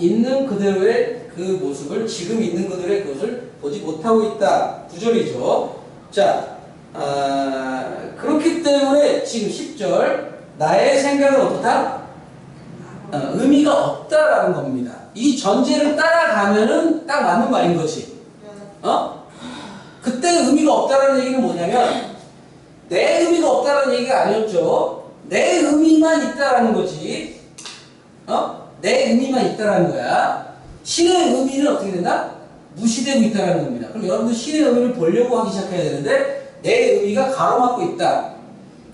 있는 그대로의 그 모습을 지금 있는 그대로의 그것을 보지 못하고 있다. 구절이죠. 자, 아, 그렇기 때문에 지금 10절 나의 생각은 어떻다? 어, 의미가 없다라는 겁니다. 이 전제를 따라가면은 딱 맞는 말인 거지. 어? 그때 의미가 없다라는 얘기는 뭐냐면 내 의미가 없다라는 얘기가 아니었죠. 내 의미만 있다라는 거지. 어? 내 의미만 있다라는 거야. 신의 의미는 어떻게 된다? 무시되고 있다라는 겁니다. 그럼 여러분들 신의 의미를 보려고 하기 시작해야 되는데 내 의미가 가로막고 있다.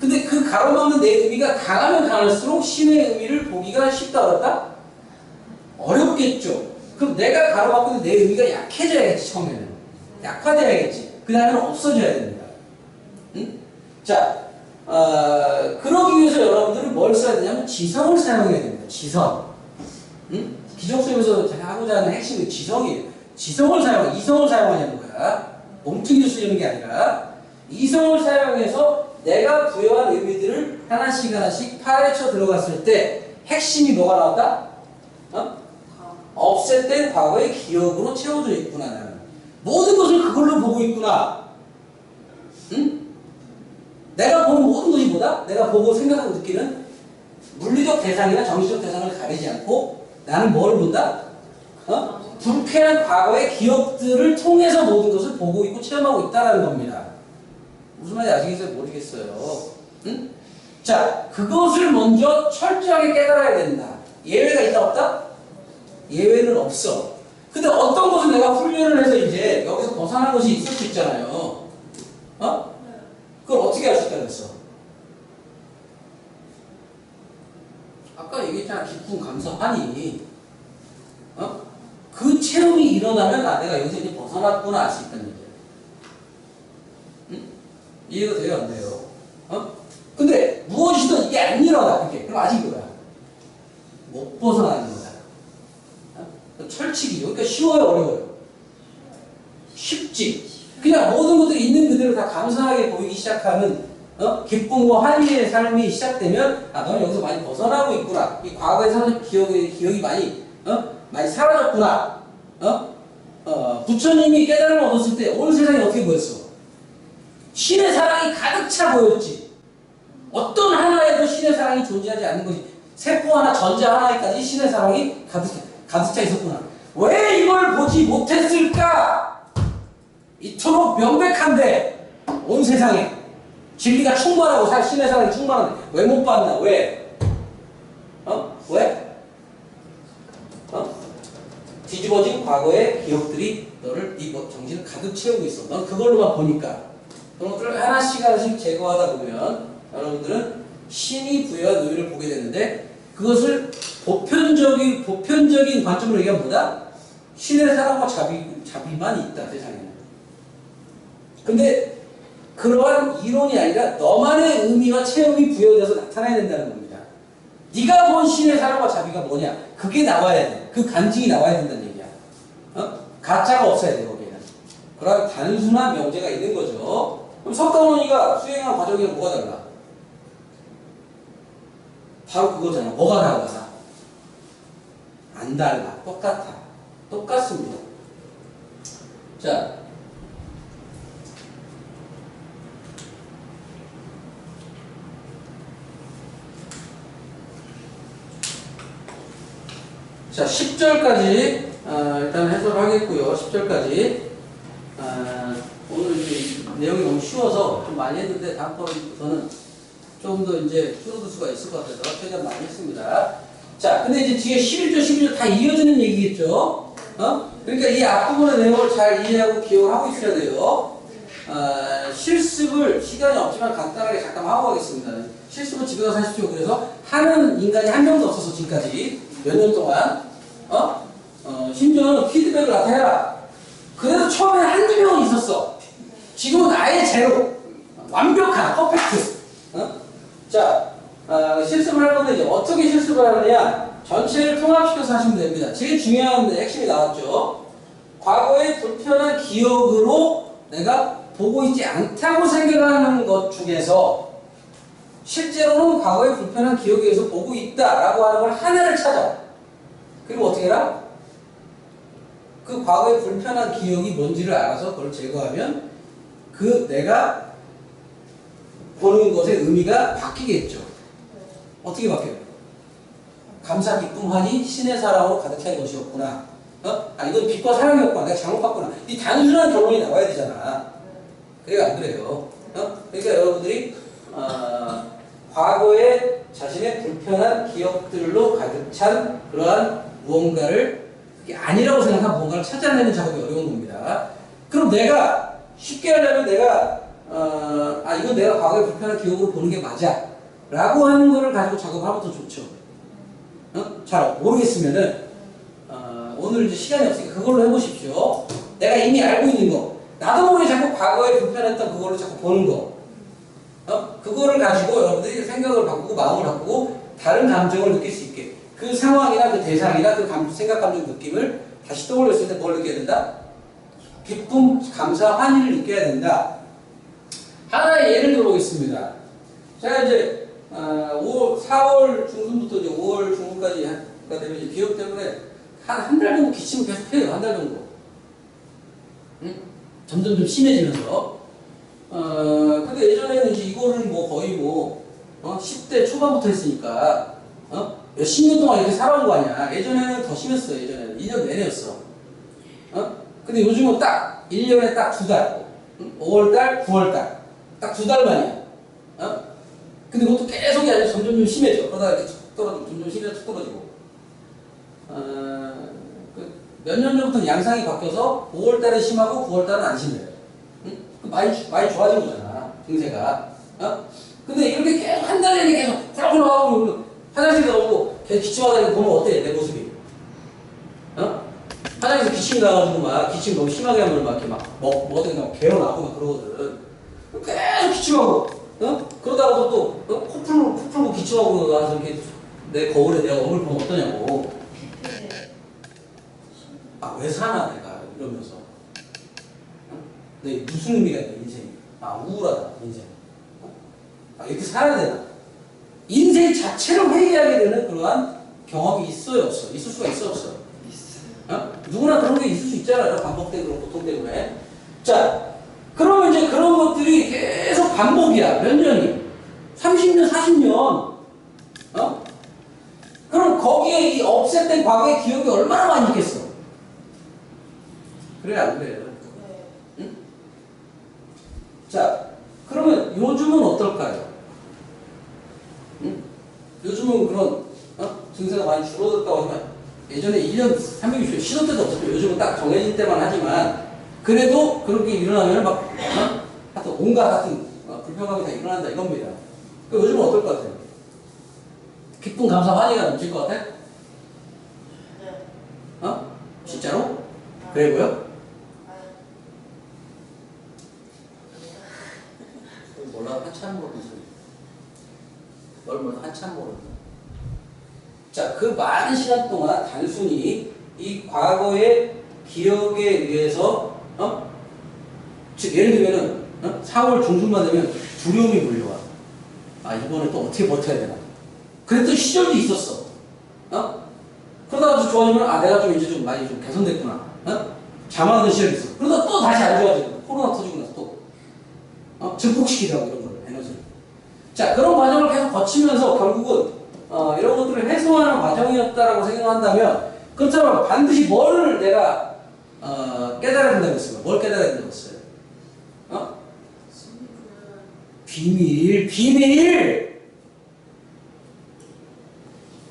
근데 그 가로막는 내 의미가 강하면 강할수록 신의 의미를 보기가 쉽다 어렵다? 어렵겠죠. 그럼 내가 가로막고 있는 내 의미가 약해져야겠지 처음에는. 약화돼야겠지. 그 다음에는 없어져야 됩니다. 응? 자, 어, 그러기 위해서 여러분들은 뭘 써야 되냐면 지성을 사용해야 됩니다. 지성. 응? 기적수에서 제가 하고자 하는 핵심은 지성이에요. 지성을 사용, 이성을 사용하냐는 거야. 몸뚱이를 쓰려는 게 아니라 이성을 사용해서 내가 부여한 의미들을 하나씩 하나씩 파헤쳐 들어갔을 때 핵심이 뭐가 나왔다? 어? 없앴된 과거의 기억으로 채워져 있구나 나는. 모든 것을 그걸로 보고 있구나. 응? 내가 보는 모든 것이 뭐다? 내가 보고 생각하고 느끼는 물리적 대상이나 정신적 대상을 가리지 않고 나는 뭘 본다? 어? 불쾌한 과거의 기억들을 통해서 모든 것을 보고 있고 체험하고 있다는 겁니다. 무슨 말인지 아시겠어요? 모르겠어요. 응? 자, 그것을 먼저 철저하게 깨달아야 된다. 예외가 있다 없다? 예외는 없어. 근데 어떤 것을 내가 훈련을 해서 이제 여기서 벗어난 것이 있을 수 있잖아요. 어? 그걸 어떻게 할 수 있다 그랬어? 아까 얘기했잖아. 기쁨, 감사, 환희. 어? 그 체험이 일어나면 아, 내가 여기서 이제 벗어났구나 알 수 있다는 얘기야. 응? 이해가 돼요, 안 돼요? 어? 근데 무엇이든 이게 안 일어나, 그게. 그럼 아직 뭐야? 못 벗어나는 거야. 어? 철칙이죠. 그러니까 쉬워요, 어려워요? 쉽지. 그냥 모든 것들이 있는 그대로 다 감사하게 보이기 시작하는 어? 기쁨과 환희의 삶이 시작되면 아 너는 여기서 많이 벗어나고 있구나. 이 과거의 사 기억이 기억이 많이 어? 많이 사라졌구나. 어? 어, 부처님이 깨달음을 얻었을 때 온 세상이 어떻게 보였어? 신의 사랑이 가득 차 보였지. 어떤 하나에도 신의 사랑이 존재하지 않는 것이 세포 하나, 전자 하나에까지 신의 사랑이 가득 가득 차 있었구나. 왜 이걸 보지 못했을까? 이토록 명백한데 온 세상에 진리가 충만하고 사- 신의 사랑이 충만한데 왜 못 봤나? 왜? 어? 왜? 어? 뒤집어진 과거의 기억들이 너를 네 머- 정신을 가득 채우고 있어. 넌 그걸로만 보니까. 그런 것들을 하나씩 하나씩 제거하다 보면 여러분들은 신이 부여한 의미를 보게 되는데 그것을 보편적인 보편적인 관점으로 얘기하면 뭐다? 신의 사랑과 자비 자비만 있다 세상에는. 근데 그러한 이론이 아니라 너만의 의미와 체험이 부여돼서 나타나야 된다는 겁니다. 네가 본 신의 사랑과 자비가 뭐냐? 그게 나와야 돼. 그 간증이 나와야 된다는 얘기야. 어? 가짜가 없어야 돼 거기에는. 그러한 단순한 명제가 있는 거죠. 그럼 석가모니가 수행한 과정이랑 뭐가 달라? 바로 그거잖아. 뭐가 달라? 안 달라. 똑같아. 똑같습니다. 자, 자, 10절까지 어, 일단 해설하겠고요. 10절까지 어, 오늘 이제 내용이 너무 쉬워서 좀 많이 했는데 다음번부터는 좀더 이제 줄어들 수가 있을 것 같아서 최대한 많이 했습니다. 자, 근데 이제 뒤에 11절, 12절 다 이어지는 얘기겠죠? 어? 그러니까 이 앞부분의 내용을 잘 이해하고 기억을 하고 있어야 돼요. 어, 실습을 시간이 없지만 간단하게 잠깐 하고 가겠습니다. 실습은 집에 가서 하십시오. 그래서 하는 인간이 한 명도 없어서 지금까지 몇 년 동안 어? 어, 심지어는 피드백을 나타내라. 그래도 처음에 한두 명은 있었어. 지금은 아예 제로. 완벽한, 퍼펙트. 어? 자, 어, 실습을 할 건데 이제 어떻게 실습을 하느냐? 전체를 통합시켜서 하시면 됩니다. 제일 중요한 핵심이 나왔죠. 과거의 불편한 기억으로 내가 보고 있지 않다고 생각하는 것 중에서 실제로는 과거의 불편한 기억에 의해서 보고 있다라고 하는 걸 하나를 찾아. 그리고 어떻게 해라? 그 과거의 불편한 기억이 뭔지를 알아서 그걸 제거하면 그 내가 보는 것의 의미가 바뀌겠죠. 어떻게 바뀌어요? 감사 기쁨하니 신의 사랑으로 가득한 것이었구나. 어? 아 이건 빛과 사랑이었구나. 내가 잘못 봤구나. 이 단순한 결론이 나와야 되잖아. 그래가 안 그래요. 어? 그러니까 여러분들이 어, 과거에 자신의 불편한 기억들로 가득 찬 그러한 무언가를 아니라고 생각한 무언가를 찾아내는 작업이 어려운 겁니다. 그럼 내가 쉽게 하려면 내가 어, 아 이건 내가 과거의 불편한 기억으로 보는 게 맞아 라고 하는 거를 가지고 작업하면 더 좋죠. 어? 잘 모르겠으면은 어, 오늘 이제 시간이 없으니까 그걸로 해보십시오. 내가 이미 알고 있는 거 나도 모르게 자꾸 과거에 불편했던 그거를 자꾸 보는 거 어? 그거를 가지고 여러분들이 생각을 바꾸고 마음을 바꾸고 다른 감정을 느낄 수 있게 그 상황이나 그 대상이나 그 감, 생각, 감정, 느낌을 다시 떠올렸을 때 뭘 느껴야 된다? 기쁨, 감사, 환희를 느껴야 된다. 하나의 예를 들어보겠습니다. 제가 이제 어, 5월, 4월 중순부터 이제 5월 중순까지 가 되면 이제 기업 때문에 한 한 달 정도 기침을 계속 해요. 한 달 정도. 응? 점점 좀 심해지면서. 어, 근데 예전에는 이제 이거를 뭐 거의 뭐, 어, 10대 초반부터 했으니까, 어? 몇십 년 동안 이렇게 살아온 거 아니야. 예전에는 더 심했어요. 예전에는. 2년 내내였어. 어? 근데 요즘은 딱, 1년에 딱 두 달. 응? 5월달, 9월달. 딱 두 달 만이야. 어? 근데 그것도 계속이 아니라 점점 좀 심해져. 그러다가 이렇게 툭 떨어지고, 점점 심해져 툭 떨어지고. 어, 몇년 전부터 양상이 바뀌어서 5월달에 심하고 9월달은 안 심해요. 응? 그 많이, 많이 좋아진 거잖아. 증세가. 어? 근데 이렇게 계속 한 달 내내 계속 훌렁훌렁하고 화장실 가고 계속 기침하다 보면 어때? 내 모습이. 어? 화장실에서 기침 나가지고 막 기침 너무 심하게 하면 막 이렇게 막 먹, 먹어도 막 개어나고 막 그러거든. 계속 기침하고, 어? 그러다가도 또, 어? 코 풀고, 코 풀고 기침하고 가서 이렇게 내 거울에 내가 얼굴 보면 어떠냐고. 아, 왜 사나, 내가, 이러면서. 어? 내 무슨 의미가 있냐, 인생이. 아, 우울하다, 인생. 어? 아, 이렇게 살아야 되나? 인생 자체를 회의하게 되는 그러한 경험이 있어요, 없어? 있을 수가 있어, 없어? 어? 누구나 그런 게 있을 수 있잖아요. 반복되고 그런 고통 때문에. 자, 그러면 이제 그런 것들이 계속 반복이야. 몇 년이? 30년, 40년. 어? 그럼 거기에 이 업셋된 과거의 기억이 얼마나 많이 있겠어? 그래, 안 그래요? 자, 그러면 요즘은 어떨까요? 응? 요즘은 그런 어? 증세가 많이 줄어들었다고 하지만 예전에 1년 360일 쉬는 때도 없었죠. 요즘은 딱 정해진 때만 하지만 그래도 그렇게 일어나면 막 어? 하여튼 온갖 같은 어, 불편감이 다 일어난다 이겁니다. 그 요즘은 어떨 것 같아요? 기쁨, 감사, 환희가 넘칠 것 같아? 어? 진짜로? 그래 보여? 몰라 한참 모르는 소 몰라 한참 모르는. 자, 그 많은 시간 동안 단순히 이 과거의 기억에 의해서 어? 즉 예를 들면은 어? 4월 중순만 되면 두려움이 몰려와. 아 이번에 또 어떻게 버텨야 되나. 그랬던 시절도 있었어. 어? 그러다가 좀 좋아지면 아 내가 좀 이제 좀 많이 좀 개선됐구나. 어? 자만하던 시절이 있어. 그러다 또 다시 안 좋아지고 코로나 터지고 나서 또 어? 증폭시키더라고 이런 에너지를. 자 그런 과정을 계속 거치면서 결국은 어, 이런 것들을 해소하는 과정이었다라고 생각한다면 그렇다면 반드시 뭐를 내가 어, 깨달아야 된다고 했어요. 뭘 깨달아야 된다고 했어요? 어? 비밀, 비밀!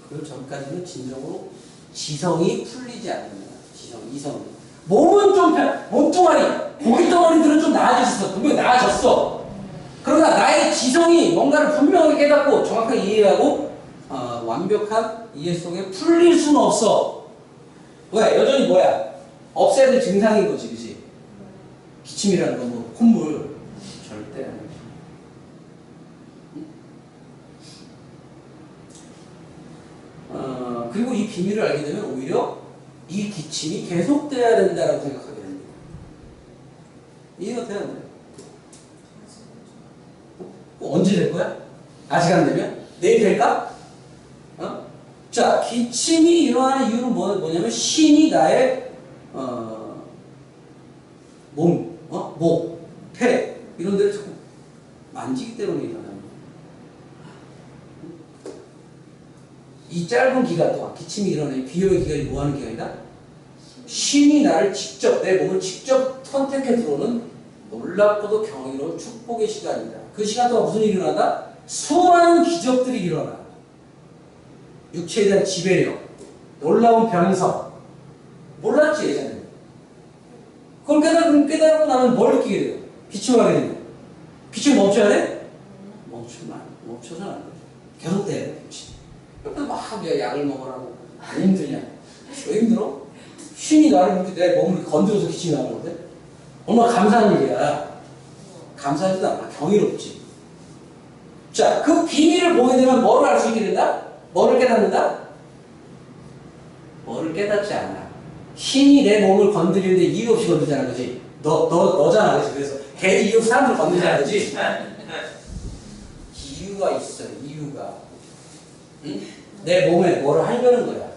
그 전까지는 진정으로 지성이 풀리지 않는다. 지성, 이성. 몸은 좀 편, 몸뚱아리, 고기 덩어리들은 좀 나아졌어. 분명히 나아졌어. 그러나 나의 지성이 뭔가를 분명하게 깨닫고 정확하게 이해하고 어, 완벽한 이해 속에 풀릴 수는 없어. 왜? 여전히 뭐야? 없애야 될 증상인 거지, 그지? 기침이라는 건 뭐, 콧물. 절대 아니지. 어, 그리고 이 비밀을 알게 되면 오히려 이 기침이 계속돼야 된다라고 생각하게 됩니다. 이해가 돼야 돼. 어, 언제 될 거야? 아직 안 되면? 내일 될까? 어? 자, 기 기침이 일어나는 이유는 뭐, 뭐냐면 신이 나의 어, 몸, 어? 목, 폐 이런 데를 자꾸 만지기 때문에 일어나는. 이 짧은 기간 동안 기침이 일어나는 비유의 기간이 뭐 하는 기간이다? 신이 나를 직접 내 몸을 직접 선택해 들어오는 놀랍고도 경이로운 축복의 시간이다. 그 시간 동안 무슨 일이 일어난다? 수많은 기적들이 일어나. 육체에 대한 지배력, 놀라운 변성. 몰랐지 예전에. 그걸 깨달고, 깨달고 나면 뭘 느끼게 돼요? 기침을 하게 되면. 기침 멈춰야 돼? 멈추면. 멈춰서는 안 돼. 계속 돼, 기침. 그래서 막 야, 약을 먹으라고. 안 힘드냐? 왜 힘들어? 신이 나를 이렇게 내 몸을 건드려서 기침이 나는 건데? 얼마나 감사한 일이야. 감사하지도 않아. 경이롭지. 자, 그 비밀을 보게 되면 뭐를 알 수 있게 된다? 뭐를 깨닫는다? 뭐를 깨닫지 않아. 신이 내 몸을 건드리는데 이유 없이 건드리자는 거지. 너, 너, 너잖아. 그래서, 걔 이유 사람들 건드리자는 거지. 이유가 있어, 이유가. 응? 내 몸에 뭐를 하려는 거야.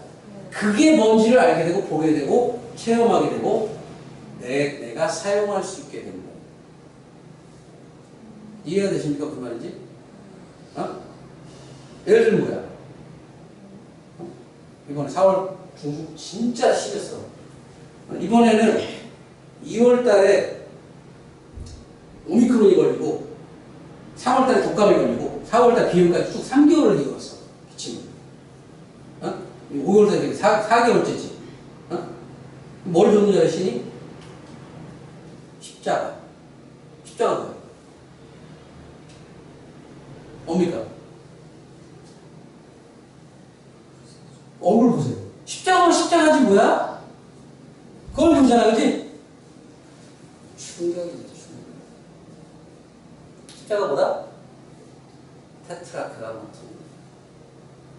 그게 뭔지를 알게 되고, 보게 되고, 체험하게 되고, 내, 내가 사용할 수 있게 된다. 이해가 되십니까? 그 말인지? 어? 예를 들면 뭐야? 어? 이번에 4월 중국 진짜 심했어. 어, 이번에는 2월 달에 오미크론이 걸리고 3월 달에 독감이 걸리고 4월 달 비염까지 쭉 3개월을 이어갔어. 기침을. 어? 5월 달에 4, 4개월째지. 어? 뭘줄 아시니? 십자가. 십자가 뭐야? 뭡니까? 얼굴 보세요. 십자가는 십자가지 뭐야? 그걸 보잖아, 그지? 충격이지, 충격. 십자가 뭐다? 테트라그라마톤.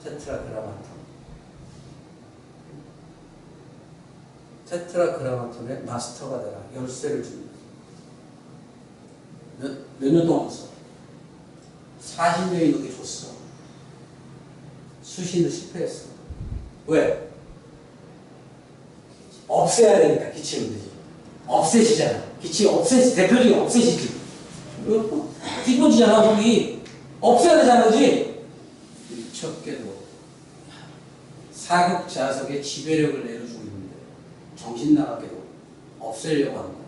테트라그라마톤. 테트라그라마톤의 마스터가 되라. 열쇠를 줍니다. 몇, 몇 년 동안 써? 40년이 넘게 줬어. 수신을 실패했어. 왜? 없애야 되니까 기침은 되지. 없애지잖아. 기침 없애지. 대표적인 없애지지. 뒤집어지잖아, 거기. 없애야 되잖아, 그지? 미쳤게도 사극 자석의 지배력을 내려주고 있는데 정신 나가게도 없애려고 한다.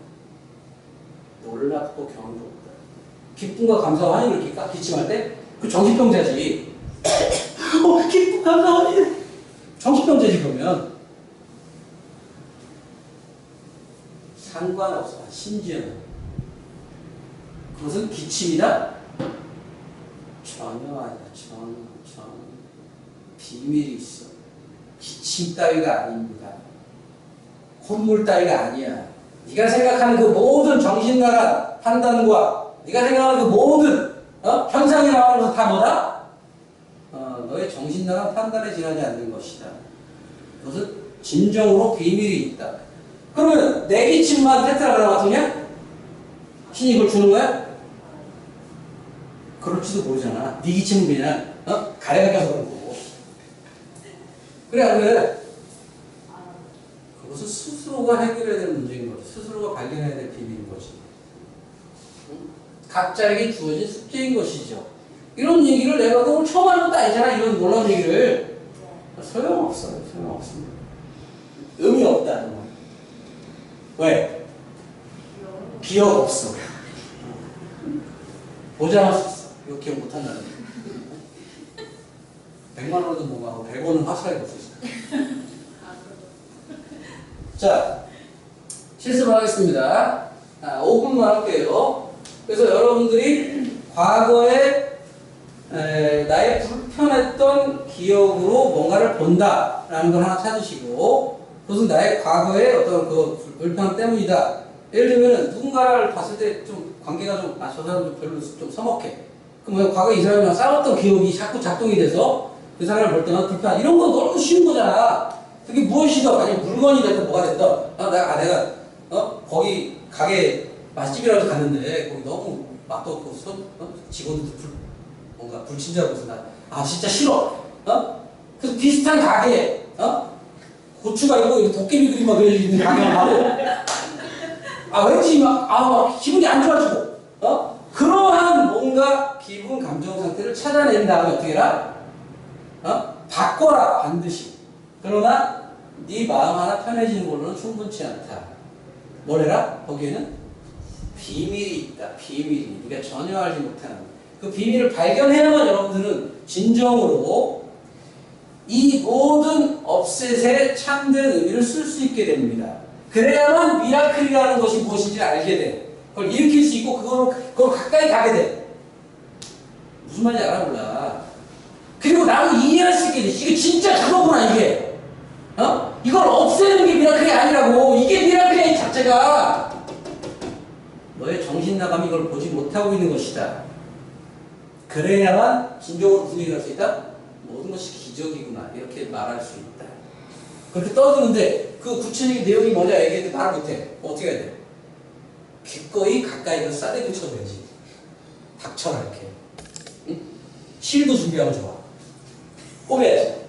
놀랍고 경이롭다. 기쁨과 감사와 환희를 느낄까? 기침할 때? 그 정신병자지. 어, 기쁨, 감사, 환희. 정신병자지, 그러면. 상관없어. 심지어는. 그것은 기침이다? 전혀 아니야. 전혀, 전혀. 비밀이 있어. 기침 따위가 아닙니다. 콧물 따위가 아니야. 네가 생각하는 그 모든 정신 나간 판단과 네가 생각하는 그 모든 어? 현상이 나오는 것다 뭐다? 어, 너의 정신 나간 판단에 지나지 않는 것이다. 그것은 진정으로 비밀이 있다. 그러면 내 기침만 테트라그라마톤이야? 신이 이걸 주는 거야? 그럴지도 모르잖아. 네 기침은 그냥 어? 가래가 껴서 그런 거고. 그래 안 그래? 그것은 스스로가 해결해야 될 문제인 거지. 스스로가 발견해야 될 비밀인 거지. 각자에게 주어진 숙제인 것이죠. 이런 얘기를 내가 오늘 처음 하는 것도 아니잖아. 이런 놀라운 얘기를. 소용없어요. 소용없습니다. 의미 없다는 거. 왜? 기억 없어. 보장할 수 있어. 이거 기억 못 한다는 거. 100만 원도 못 가고 100원은 확실하게 볼수 있어. 자, 실습을 하겠습니다. 아, 5분만 할게요. 그래서 여러분들이 과거에 에, 나의 불편했던 기억으로 뭔가를 본다라는 걸 하나 찾으시고 그것은 나의 과거의 어떤 그 불편 때문이다. 예를 들면 누군가를 봤을 때 좀 관계가 좀, 아, 저 사람 좀 별로 좀 서먹해. 그럼 과거에 이 사람이랑 싸웠던 기억이 자꾸 작동이 돼서 그 사람을 볼 때마다 불편, 이런 건 너무 쉬운 거잖아. 그게 무엇이든, 아니 물건이 됐든 뭐가 됐든, 아, 내가, 아, 내가, 어? 거기 가게 맛집이라도 갔는데, 거기 너무 맛도 없고, 손, 어? 직원들도 불, 뭔가 불친절하고서 나, 아, 진짜 싫어. 어? 그 비슷한 가게, 어? 고추가 있고 도깨비 그림 막 그려져 있는 가게 가고, 아 왠지 막, 아, 막 기분이 안 좋아지고, 어? 그러한 뭔가 기분 감정 상태를 찾아낸 다음에 어떻게 해라? 어? 바꿔라 반드시. 그러나 네 마음 하나 편해지는 걸로는 충분치 않다. 뭐래라? 거기에는 비밀이 있다. 비밀이. 네가 전혀 알지 못하는 그 비밀을 발견해야만 여러분들은 진정으로 이 모든 업셋의 참된 의미를 쓸 수 있게 됩니다. 그래야만 미라클이라는 것이 무엇인지 알게 돼. 그걸 일으킬 수 있고 그걸, 그걸 가까이 가게 돼. 무슨 말인지 알아 몰라. 그리고 나도 이해할 수 있게 돼. 이게 진짜 그거구나 이게. 어? 이걸 없애는 게 미라클이 아니라고. 이게 미라클이야 이 자체가. 너의 정신 나감이 이걸 보지 못하고 있는 것이다. 그래야만 진정으로 분위기를 할수 있다. 모든 것이 기적이구나 이렇게 말할 수 있다. 그렇게 떠드는데 그 구체적인 내용이 뭐냐 얘기했는데 말 못해. 어떻게 해야 돼? 기꺼이 가까이 가서 싸대기 쳐줘야지. 닥쳐라 이렇게. 응? 실도 준비하면 좋아. 꼬매야지.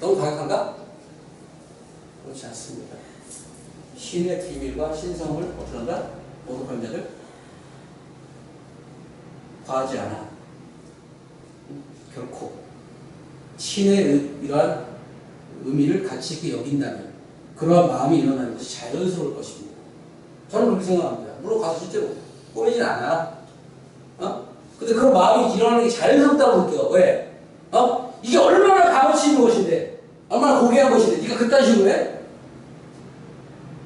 너무 과격한가? 그렇지 않습니다. 신의 비밀과 신성을 어떻게 한다? 모독하는 자들 과하지 않아. 응? 결코. 신의 의- 이러한 의미를 가치 있게 여긴다면 그러한 마음이 일어나는 것이 자연스러울 것입니다. 저는 그렇게 생각합니다. 물론 가서 실제로 꼬매진 않아. 어? 근데 그런 마음이 일어나는 게 자연스럽다고 느껴. 왜? 어? 이게 얼마나 값어치 있는 것인데, 얼마나 고귀한 것인데, 네가 그딴 식으로 해?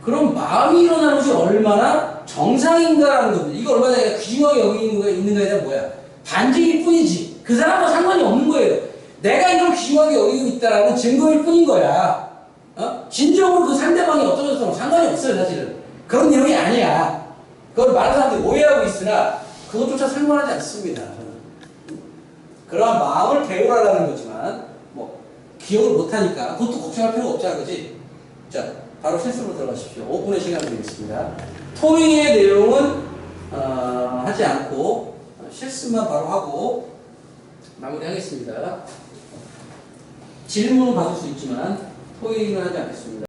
그럼 마음이 일어나는 것이 얼마나 정상인가라는 겁니다. 이거 얼마나 내가 귀중하게 여기는 있는가에 대한 뭐야? 반증일 뿐이지. 그 사람과 상관이 없는 거예요. 내가 이걸 귀중하게 여기고 있다라는 증거일 뿐인 거야. 어? 진정으로 그 상대방이 어떠셨든 상관이 없어요, 사실은. 그런 내용이 아니야. 그걸 많은 사람들이 오해하고 있으나 그것조차 상관하지 않습니다. 그러한 마음을 배우라라는 거지만 뭐 기억을 못하니까 그것도 걱정할 필요가 없잖아, 그지? 자, 바로 실습으로 들어가십시오. 5분의 시간 드리겠습니다. 토익의 내용은 어, 하지 않고 실습만 바로 하고 마무리하겠습니다. 질문은 받을 수 있지만 토익은 하지 않겠습니다.